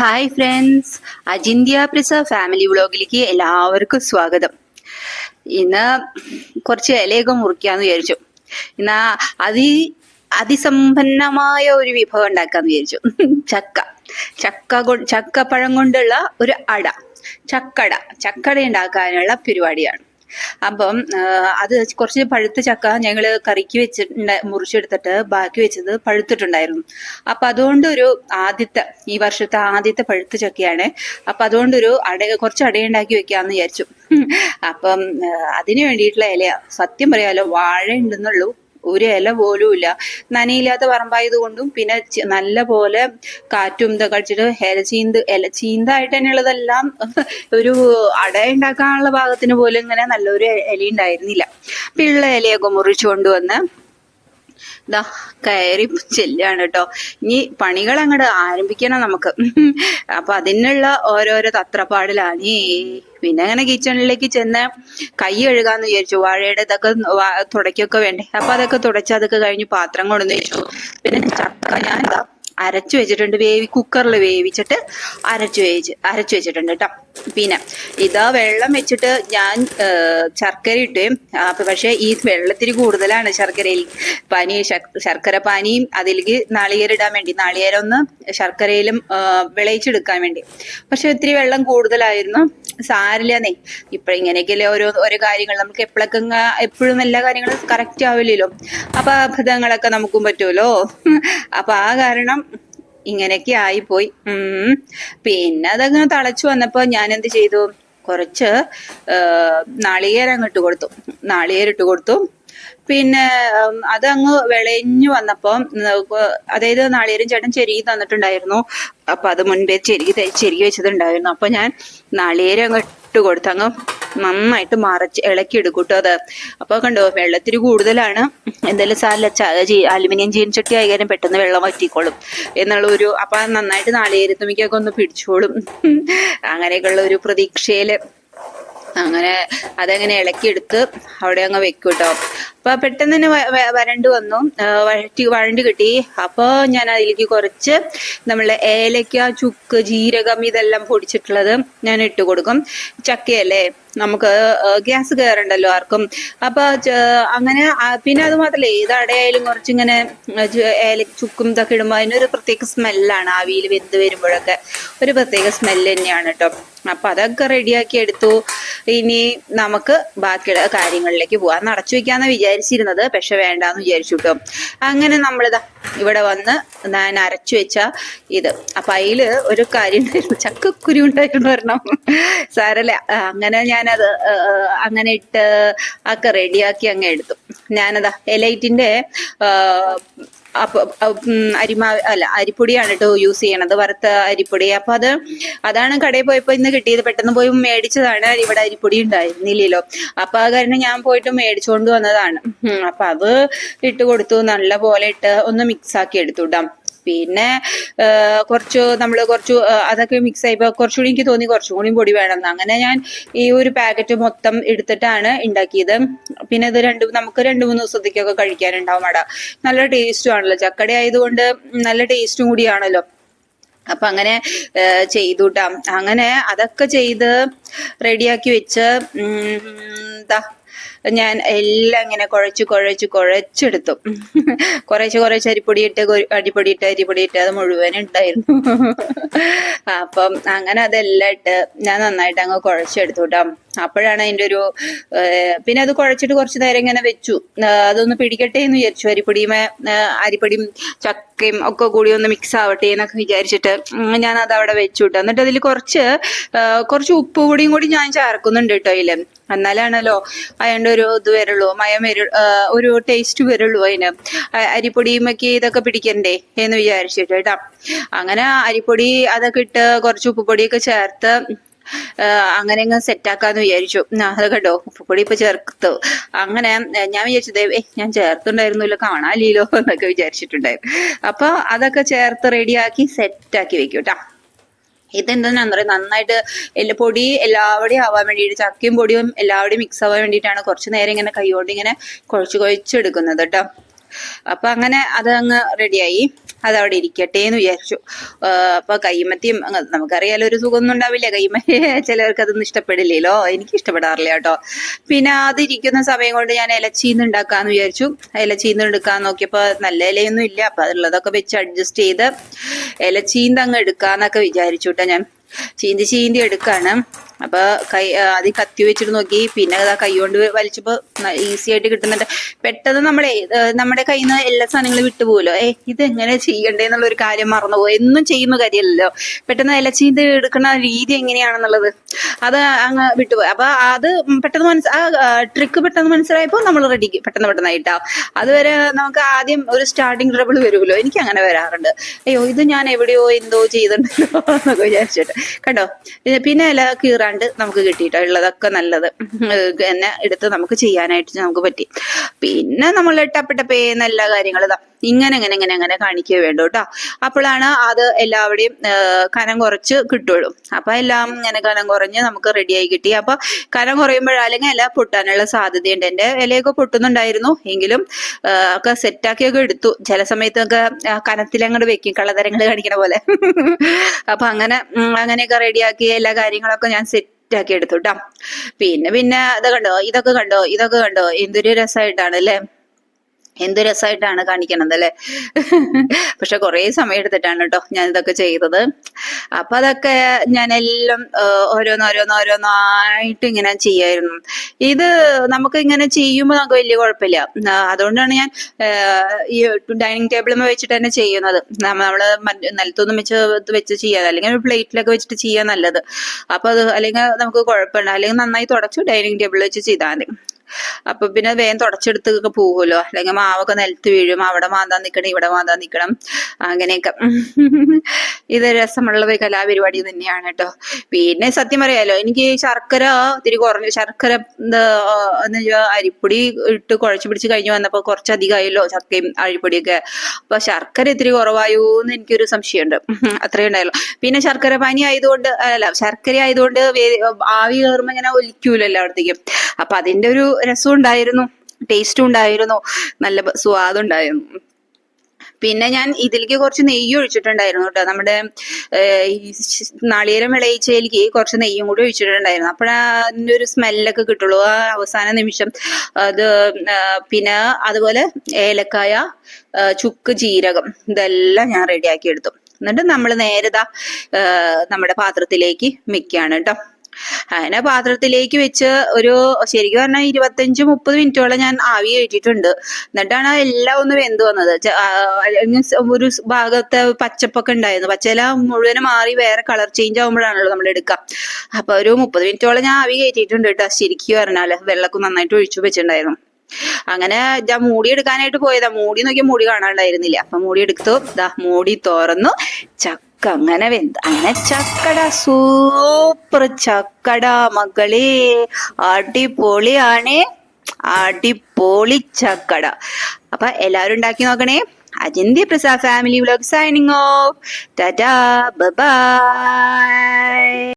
Hi friends Ajinthya Prasad family വ്ളോഗിലേക്ക് എല്ലാവർക്കും സ്വാഗതം. ഇന്ന് കുറച്ച് ഇലയൊക്കെ മുറിക്കാന്ന് വിചാരിച്ചു. ഇന്ന് അതി അതിസമ്പന്നമായ ഒരു വിഭവം ഉണ്ടാക്കാന്ന് വിചാരിച്ചു. ചക്ക. ചക്ക ചക്കപ്പഴം കൊണ്ടുള്ള ഒരു അട. ചക്കട. ചക്കട ഉണ്ടാക്കാനുള്ള പരിപാടിയാണ്. അപ്പം അത് കുറച്ച് പഴുത്ത ചക്ക ഞങ്ങൾ കറിക്ക് വെച്ചിട്ട് മുറിച്ചെടുത്തിട്ട് ബാക്കി വെച്ചത് പഴുത്തിട്ടുണ്ടായിരുന്നു. അപ്പൊ അതുകൊണ്ട് ഒരു ആദ്യത്തെ ഈ വർഷത്തെ ആദ്യത്തെ പഴുത്ത ചക്കയാണ്. അപ്പൊ അതുകൊണ്ടൊരു അട കുറച്ച് അടയുണ്ടാക്കി വെക്കാന്ന് വിചാരിച്ചു. അപ്പം അതിന് വേണ്ടിയിട്ടുള്ള ഇലയാ. സത്യം പറയാലോ വാഴ ഉണ്ടെന്നുള്ളൂ. ഒരു ഇല പോലും ഇല്ല. നനയില്ലാത്ത പറമ്പായത് കൊണ്ടും പിന്നെ നല്ല പോലെ കാറ്റും ഇതൊക്കെ അടിച്ചിട്ട് ഇല ചീന്ത് ഇല ചീന്തായിട്ട് തന്നെയുള്ളതെല്ലാം ഒരു അട ഉണ്ടാക്കാനുള്ള ഭാഗത്തിന് പോലും ഇങ്ങനെ നല്ലൊരു ഇല ഉണ്ടായിരുന്നില്ല പിള്ള ഇലയൊക്കെ മുറിച്ചു കൊണ്ടുവന്ന് ദാ കയറി ചെല്ലാണ് കേട്ടോ. ഇനി പണികൾ അങ്ങോട്ട് ആരംഭിക്കണം നമുക്ക്. അപ്പൊ അതിനുള്ള ഓരോരോ തത്രപ്പാടിലാണ്. പിന്നെ അങ്ങനെ കിച്ചണിലേക്ക് ചെന്ന് കൈ എഴുകാന്ന് വിചാരിച്ചു. വാഴയുടെ ഇതൊക്കെ തുടയ്ക്കൊക്കെ വേണ്ടേ. അപ്പൊ അതൊക്കെ തുടച്ച് അതൊക്കെ കഴിഞ്ഞ് പാത്രം കൊണ്ടുവന്ന് വെച്ചു. പിന്നെ ചക്ക ഞാൻ അരച്ചു വെച്ചിട്ടുണ്ട്. വേവി കുക്കറിൽ വേവിച്ചിട്ട് അരച്ചു വേവിച്ച് അരച്ചു വെച്ചിട്ടുണ്ട് കേട്ടോ. പിന്നെ ഇതാ വെള്ളം വെച്ചിട്ട് ഞാൻ ശർക്കര ഇട്ടു അപ്പൊ പക്ഷെ ഈ വെള്ളത്തിന് കൂടുതലാണ് ശർക്കരയിൽ പനി ശർ- ശർക്കര പാനിയും അതിലേക്ക് നാളികേരം ഇടാൻ വേണ്ടി നാളികേരം ഒന്ന് ശർക്കരയിലും വിളയിച്ചെടുക്കാൻ വേണ്ടി. പക്ഷെ ഒത്തിരി വെള്ളം കൂടുതലായിരുന്നു. സാരില്ലെന്നേ ഇപ്പൊ ഇങ്ങനെയൊക്കെയല്ലേ ഓരോ ഓരോ കാര്യങ്ങൾ. നമുക്ക് എപ്പോഴൊക്കെ എപ്പോഴും എല്ലാ കാര്യങ്ങളും കറക്റ്റ് ആവില്ലല്ലോ. അപ്പൊ അബദ്ധങ്ങളൊക്കെ നമുക്കും പറ്റുമല്ലോ അപ്പൊ ആ കാരണം ഇങ്ങനെയൊക്കെ ആയിപ്പോയി. പിന്നെ അതങ്ങനെ തളച്ചു വന്നപ്പോ ഞാൻ എന്ത് ചെയ്തു? കുറച്ച് നാളികേരം അങ്ങ് ഇട്ട് കൊടുത്തു. നാളികേരം ഇട്ട് കൊടുത്തു. പിന്നെ അത് അതങ്ങ് വിളഞ്ഞു വന്നപ്പോ അതായത് നാളികേരം ചേട്ടൻ ചെരുകി തന്നിട്ടുണ്ടായിരുന്നു. അപ്പൊ അത് മുൻപേ ചെരുകി ചെരുകി വെച്ചിട്ടുണ്ടായിരുന്നു അപ്പൊ ഞാൻ നാളികേരം അങ്ങ് ഇട്ട് കൊടുത്തു അങ്ങ് നന്നായിട്ട് മറച്ച് ഇളക്കി എടുക്കൂട്ടോ അത്. അപ്പൊ കണ്ടോ വെള്ളത്തിരി കൂടുതലാണ്. എന്തായാലും സാരില്ല അലുമിനിയം ചീനച്ചട്ടി ആയാലും പെട്ടെന്ന് വെള്ളം വറ്റിക്കോളും. എന്നുള്ള ഒരു അപ്പൊ നന്നായിട്ട് നാളികേരത്തുമ്പിക്കൊക്കെ ഒന്ന് പിടിച്ചോളും. അങ്ങനെയൊക്കെയുള്ള ഒരു പ്രതീക്ഷയിൽ അങ്ങനെ അതങ്ങനെ ഇളക്കിയെടുത്ത് അവിടെ അങ്ങ് വെക്കും കേട്ടോ അപ്പൊ പെട്ടെന്ന് തന്നെ വരണ്ട് വന്നു. വഴറ്റി വഴണ്ട് കിട്ടി. അപ്പൊ ഞാൻ അതിലേക്ക് കുറച്ച് നമ്മളെ ഏലക്ക ചുക്ക് ജീരകം ഇതെല്ലാം പൊടിച്ചിട്ടുള്ളത് ഞാൻ ഇട്ട് കൊടുക്കും. ചക്കയല്ലേ? നമുക്ക് ഗ്യാസ് കയറണ്ടല്ലോ ആർക്കും. അപ്പൊ അങ്ങനെ പിന്നെ അത് മാത്രല്ല. ഏത് അടയായാലും കുറച്ചിങ്ങനെ ഏല ചുക്കും ഇതൊക്കെ ഇടുമ്പോൾ അതിനൊരു പ്രത്യേക സ്മെല്ലാണ് ആവിയിൽ വെന്ത് വരുമ്പോഴൊക്കെ. ഒരു പ്രത്യേക സ്മെല്ല് തന്നെയാണ് കേട്ടോ അപ്പൊ അതൊക്കെ റെഡിയാക്കി എടുത്തു. ഇനി നമുക്ക് ബാക്കിയുള്ള കാര്യങ്ങളിലേക്ക് പോവാം. നടച്ചു വെക്കാന്ന് വിചാരിച്ചിരുന്നത്. പക്ഷെ വേണ്ടാന്ന് വിചാരിച്ചു കേട്ടോ അങ്ങനെ നമ്മളിതാ ഇവിടെ വന്ന് ഞാൻ അരച്ചു വെച്ച ഇത്. അപ്പൊ അതിൽ ഒരു കാര്യം ഉണ്ടായിരുന്നു. ചക്കക്കുരു ഉണ്ടായിരുന്നു ഒരെണ്ണം. സാരല്ല. അങ്ങനെ ഞാനത് അങ്ങനെ ഇട്ട് ഒക്കെ റെഡിയാക്കി അങ്ങ് എടുത്തു. ഞാനതാ എലൈറ്റിന്റെ അരിമാ അല്ല അരിപ്പൊടിയാണ് കേട്ടോ യൂസ് ചെയ്യണത് വറുത്ത അരിപ്പൊടി. അപ്പൊ അത് അതാണ് കടയിൽ പോയപ്പോ ഇന്ന് കിട്ടിയത്. പെട്ടെന്ന് പോയി മേടിച്ചതാണ്. ഇവിടെ അരിപ്പൊടി ഉണ്ടായിരുന്നില്ലല്ലോ. അപ്പൊ ആ കാരണം ഞാൻ പോയിട്ട് മേടിച്ചുകൊണ്ട് വന്നതാണ്. അപ്പൊ അത് ഇട്ട് കൊടുത്തു. നല്ല പോലെ ഇട്ട് ഒന്ന് മിക്സ് ആക്കി എടുത്തു ഇടാം പിന്നെ കുറച്ച് നമ്മൾ കുറച്ച് അതൊക്കെ മിക്സ് ആയിപ്പോ കുറച്ചുകൂടി എനിക്ക് തോന്നി കുറച്ചും കൂടി പൊടി വേണമെന്ന്. അങ്ങനെ ഞാൻ ഈ ഒരു പാക്കറ്റ് മൊത്തം എടുത്തിട്ടാണ് ഉണ്ടാക്കിയത് പിന്നെ ഇത് രണ്ട് നമുക്ക് രണ്ട് മൂന്ന് ദിവസത്തേക്കൊക്കെ കഴിക്കാനുണ്ടാവും അട. നല്ല ടേസ്റ്റും ആണല്ലോ. ചക്കട ആയതുകൊണ്ട് നല്ല ടേസ്റ്റും കൂടിയാണല്ലോ. അപ്പൊ അങ്ങനെ ചെയ്തുട്ടാം. അങ്ങനെ അതൊക്കെ ചെയ്ത് റെഡിയാക്കി വെച്ച് ദാ. ഞാൻ എല്ലാം ഇങ്ങനെ കുഴച്ച് കുഴച്ച് കുഴച്ചെടുത്തു. കുറേശ്ശെ കുറേശ്ശെ അരിപ്പൊടി ഇട്ട് അരിപ്പൊടിയിട്ട് അരിപ്പൊടി ഇട്ട് അരിപ്പൊടി ഇട്ട് അത് മുഴുവൻ ഉണ്ടായിരുന്നു. അപ്പം അങ്ങനെ അതെല്ലാം ഇട്ട് ഞാൻ നന്നായിട്ട് അങ്ങ് കുഴച്ചെടുത്തു കേട്ടോ അപ്പോഴാണ് അതിന്റെ ഒരു പിന്നെ അത് കുഴച്ചിട്ട് കുറച്ച് നേരം ഇങ്ങനെ വെച്ചു. അതൊന്ന് പിടിക്കട്ടെ എന്ന് വിചാരിച്ചു. അരിപ്പൊടിയുമേ ഏർ, അരിപ്പൊടിയും ചക്കയും ഒക്കെ കൂടി ഒന്ന് മിക്സ് ആവട്ടെ എന്നൊക്കെ വിചാരിച്ചിട്ട് ഞാൻ അത് അവിടെ വെച്ചു കേട്ടോ എന്നിട്ട് അതിൽ കുറച്ച് കുറച്ച് ഉപ്പ് കൂടിയും കൂടി ഞാൻ ചേർക്കുന്നുണ്ട് കേട്ടോ അതിൽ. എന്നാലാണല്ലോ അതിന്റെ ഒരു ഇത് വരുള്ളൂ മയം വരു ഒരു ടേസ്റ്റ് വരുള്ളൂ അതിന്. അരിപ്പൊടിയും ഒക്കെ ഇതൊക്കെ പിടിക്കണ്ടേ എന്ന് വിചാരിച്ചിട്ട് കേട്ടോ. അങ്ങനെ അരിപ്പൊടി അതൊക്കെ ഇട്ട് കുറച്ച് ഉപ്പുപൊടിയൊക്കെ ചേർത്ത് അങ്ങനെ അങ്ങ് സെറ്റാക്കാന്ന് വിചാരിച്ചു. അത് കേട്ടോ ഉപ്പുപൊടി ഇപ്പൊ ചേർത്തു. അങ്ങനെ ഞാൻ വിചാരിച്ചു ദേ, ഏ, ഞാൻ ചേർത്തുണ്ടായിരുന്നല്ലോ കാണാലീലോ എന്നൊക്കെ വിചാരിച്ചിട്ടുണ്ടായിരുന്നു. അപ്പൊ അതൊക്കെ ചേർത്ത് റെഡിയാക്കി സെറ്റാക്കി വെക്കൂട്ടാ കേട്ടോ. ഇതെന്താണെന്ന് പറയാം. നന്നായിട്ട് എല്ലാ പൊടി എല്ലാവിടെയും ആവാൻ വേണ്ടിയിട്ട് ചക്കയും പൊടിയും എല്ലാവിടെയും മിക്സ് ആവാൻ വേണ്ടിയിട്ടാണ് കുറച്ച് നേരം ഇങ്ങനെ കൈകൊണ്ട് ഇങ്ങനെ കുഴച്ച് കുഴച്ചെടുക്കുന്നത് കേട്ടോ. അപ്പൊ അങ്ങനെ അതങ്ങ് റെഡിയായി അത് അവിടെ ഇരിക്കട്ടെ എന്ന് വിചാരിച്ചു. അപ്പൊ കൈമത്തിയും നമുക്കറിയാലോ ഒരു സുഖമൊന്നും ഉണ്ടാവില്ല. കൈമ ചിലവർക്ക് അതൊന്നും ഇഷ്ടപ്പെടില്ലല്ലോ. എനിക്ക് ഇഷ്ടപ്പെടാറില്ല കേട്ടോ. പിന്നെ അതിരിക്കുന്ന സമയം കൊണ്ട് ഞാൻ ഇലച്ചീന്ന് ഉണ്ടാക്കാന്ന് വിചാരിച്ചു. ഇലച്ചീന്ന് എടുക്കാൻ നോക്കിയപ്പോ നല്ല ഇലയൊന്നും ഇല്ല. അപ്പൊ അതുള്ളതൊക്കെ വെച്ച് അഡ്ജസ്റ്റ് ചെയ്ത് ഇലച്ചീന്ത് അങ്ങ് എടുക്കാന്നൊക്കെ വിചാരിച്ചു കേട്ടോ ഞാൻ. ചീന്തി ചീന്തി എടുക്കാണ്. അപ്പൊ കൈ ആദ്യം കത്തി വെച്ചിട്ട് നോക്കി. പിന്നെ അത് കൈ കൊണ്ട് വലിച്ചപ്പോ ഈസി ആയിട്ട് കിട്ടുന്നുണ്ട്. പെട്ടെന്ന് നമ്മളെ നമ്മുടെ കയ്യിൽ നിന്ന് എല്ലാ സാധനങ്ങളും വിട്ടുപോകുമല്ലോ ഏ ഇത് എങ്ങനെ ചെയ്യണ്ടേ എന്നുള്ള ഒരു കാര്യം മറന്നുപോകും എന്നും ചെയ്യുന്ന കാര്യമല്ലല്ലോ. പെട്ടെന്ന് ഇല ചീന്ത എടുക്കുന്ന രീതി എങ്ങനെയാണെന്നുള്ളത്. അത് അങ്ങ് വിട്ടുപോയി അപ്പൊ അത് പെട്ടെന്ന് മനസ്സ് ആ ട്രിക്ക് പെട്ടെന്ന് മനസ്സിലായപ്പോൾ നമ്മൾ റെഡി പെട്ടെന്ന് പെട്ടെന്നായിട്ടാവും അതുവരെ നമുക്ക് ആദ്യം ഒരു സ്റ്റാർട്ടിങ് ട്രബിൾ വരുമല്ലോ. എനിക്ക് അങ്ങനെ വരാറുണ്ട്. അയ്യോ ഇത് ഞാൻ എവിടെയോ എന്തോ ചെയ്തിട്ടുണ്ടല്ലോ എന്നൊക്കെ വിചാരിച്ചിട്ട്. കണ്ടോ? പിന്നെ പിന്നെ ഇല കീറാണ്ട് നമുക്ക് കിട്ടിയിട്ടോ? ഉള്ളതൊക്കെ നല്ലത്. എന്നെ എടുത്ത് നമുക്ക് ചെയ്യാനായിട്ട് നമുക്ക് പറ്റി. പിന്നെ നമ്മൾ ടപ്പട്ടപ്പേന്ന് എല്ലാ കാര്യങ്ങളും ഇങ്ങനെ ഇങ്ങനെ ഇങ്ങനെ അങ്ങനെ കാണിക്കുക വേണ്ടു കേട്ടോ അപ്പോഴാണ് അത് എല്ലാവരുടെയും കനം കുറച്ച് കിട്ടുള്ളൂ. അപ്പൊ എല്ലാം ഇങ്ങനെ കനം കുറഞ്ഞ് നമുക്ക് റെഡിയായി കിട്ടി. അപ്പൊ കനം കുറയുമ്പോൾ അല്ലെങ്കിൽ ഇല പൊട്ടാനുള്ള സാധ്യതയുണ്ട്. എന്റെ ഇലയൊക്കെ പൊട്ടുന്നുണ്ടായിരുന്നു. എങ്കിലും ഒക്കെ സെറ്റാക്കിയൊക്കെ എടുത്തു. ചില സമയത്തൊക്കെ കനത്തിലങ്ങോട്ട് വെക്കും. കള്ളതരങ്ങൾ കാണിക്കണ പോലെ. അപ്പൊ അങ്ങനെ അങ്ങനെയൊക്കെ റെഡിയാക്കി എല്ലാ കാര്യങ്ങളൊക്കെ ഞാൻ സെറ്റ് ആക്കി എടുത്തു കേട്ടോ പിന്നെ പിന്നെ ഇത് കണ്ടോ? ഇതൊക്കെ കണ്ടോ? ഇതൊക്കെ കണ്ടോ? എന്തൊരു രസമായിട്ടാണ് അല്ലേ? എന്ത് രസമായിട്ടാണ് കാണിക്കണത് അല്ലെ പക്ഷെ കുറേ സമയം എടുത്തിട്ടാണ് കേട്ടോ ഞാൻ ഇതൊക്കെ ചെയ്തത്. അപ്പൊ അതൊക്കെ ഞാൻ എല്ലാം ഓരോന്നോരോന്നോരോന്നായിട്ട് ഇങ്ങനെ ചെയ്യായിരുന്നു. ഇത് നമുക്ക് ഇങ്ങനെ ചെയ്യുമ്പോൾ നമുക്ക് വലിയ കുഴപ്പമില്ല അതുകൊണ്ടാണ് ഞാൻ ഈ ഡൈനിങ് ടേബിളിൽ വെച്ചിട്ട് തന്നെ ചെയ്യുന്നത്. നമ്മ- നമ്മൾ നിലത്തൊന്നും വെച്ച് വെച്ച് ചെയ്യാതെ അല്ലെങ്കിൽ ഒരു പ്ലേറ്റിലൊക്കെ വെച്ചിട്ട് ചെയ്യാൻ നല്ലത്. അപ്പൊ അത് അല്ലെങ്കിൽ നമുക്ക് കുഴപ്പമില്ല അല്ലെങ്കിൽ നന്നായി തുടച്ചു ഡൈനിങ് ടേബിളിൽ വെച്ച് ചെയ്താൽ മതി. അപ്പൊ പിന്നെ വേഗം തുടച്ചെടുത്തൊക്കെ പോകുമല്ലോ. അല്ലെങ്കിൽ മാവൊക്കെ നിലത്ത് വീഴും. അവിടെ മാന്താൻ നിൽക്കണം ഇവിടെ മാന്താൻ നിക്കണം അങ്ങനെയൊക്കെ. ഇത് രസമുള്ള ഒരു കലാപരിപാടി തന്നെയാണ് കേട്ടോ. പിന്നെ സത്യം പറയാലോ എനിക്ക് ശർക്കര ഒത്തിരി കുറഞ്ഞു. ശർക്കര അരിപ്പൊടി ഇട്ട് കുഴച്ചു പിടിച്ച് കഴിഞ്ഞു വന്നപ്പോ കുറച്ചധികമായല്ലോ ചക്കയും അരിപ്പൊടിയൊക്കെ. അപ്പൊ ശർക്കര ഇത്തിരി കുറവായോ എന്ന് എനിക്കൊരു സംശയമുണ്ട്. അത്രേ ഉണ്ടായല്ലോ പിന്നെ ശർക്കര പനി ആയതുകൊണ്ട് അല്ല ശർക്കര ആയതുകൊണ്ട് ആവി കയറുമ്പോ ഇങ്ങനെ ഒലിക്കൂലല്ലോ എല്ലായിടത്തേക്കും അപ്പൊ അതിന്റെ ഒരു രസം ഉണ്ടായിരുന്നു ടേസ്റ്റും ഉണ്ടായിരുന്നു നല്ല സ്വാദുണ്ടായിരുന്നു പിന്നെ ഞാൻ ഇതിലേക്ക് കുറച്ച് നെയ്യ് ഒഴിച്ചിട്ടുണ്ടായിരുന്നു കേട്ടോ. നമ്മുടെ നാളികേരം വിളയിച്ചതിലേക്ക് കുറച്ച് നെയ്യും കൂടി ഒഴിച്ചിട്ടുണ്ടായിരുന്നു. അപ്പോഴാ ഒരു സ്മെല്ലൊക്കെ കിട്ടുള്ളൂ. ആ അവസാന നിമിഷം അത് പിന്നെ അതുപോലെ ഏലക്കായ ചുക്ക് ജീരകം ഇതെല്ലാം ഞാൻ റെഡിയാക്കി എടുത്തു. എന്നിട്ട് നമ്മൾ നേരതാ നമ്മുടെ പാത്രത്തിലേക്ക് മിക്കാണ് കേട്ടോ. അങ്ങനെ പാത്രത്തിലേക്ക് വെച്ച് ഒരു ശരിക്കും പറഞ്ഞാൽ ഇരുപത്തഞ്ച് മുപ്പത് മിനിറ്റോളം ഞാൻ ആവി കയറ്റിയിട്ടുണ്ട്. എന്നിട്ടാണ് എല്ലാം ഒന്ന് വെന്ത് വന്നത്. ച- ആ, അല്ലെങ്കിൽ സ് ഒരു ഭാഗത്തെ പച്ചപ്പൊക്കെ ഉണ്ടായിരുന്നു. പച്ചയില മുഴുവനും മാറി വേറെ കളർ ചേഞ്ച് ആകുമ്പോഴാണല്ലോ നമ്മൾ എടുക്കുക അപ്പൊ ഒരു മുപ്പത് മിനിറ്റോളം ഞാൻ ആവി കയറ്റിയിട്ടുണ്ട് കേട്ടോ ശരിക്കും പറഞ്ഞാൽ വെള്ളമൊക്കെ നന്നായിട്ട് ഒഴിച്ചു വെച്ചിട്ടുണ്ടായിരുന്നു. അങ്ങനെ ഞാൻ മൂടി എടുക്കാനായിട്ട് പോയതാ. മൂടി നോക്കി മൂടി കാണാണ്ടായിരുന്നില്ല. അപ്പൊ മൂടി എടുത്തു. ദാ മൂടി തുറന്നു ചക്ക അങ്ങനെ വെന്ത്. അങ്ങനെ ചക്കട സൂപ്പർ ചക്കട മക്കളെ. അടിപൊളിയാണ്. അടിപൊളി ചക്കട. അപ്പൊ എല്ലാവരും ഉണ്ടാക്കി നോക്കണേ. Ajinthya Prasad family vlog signing off tata bye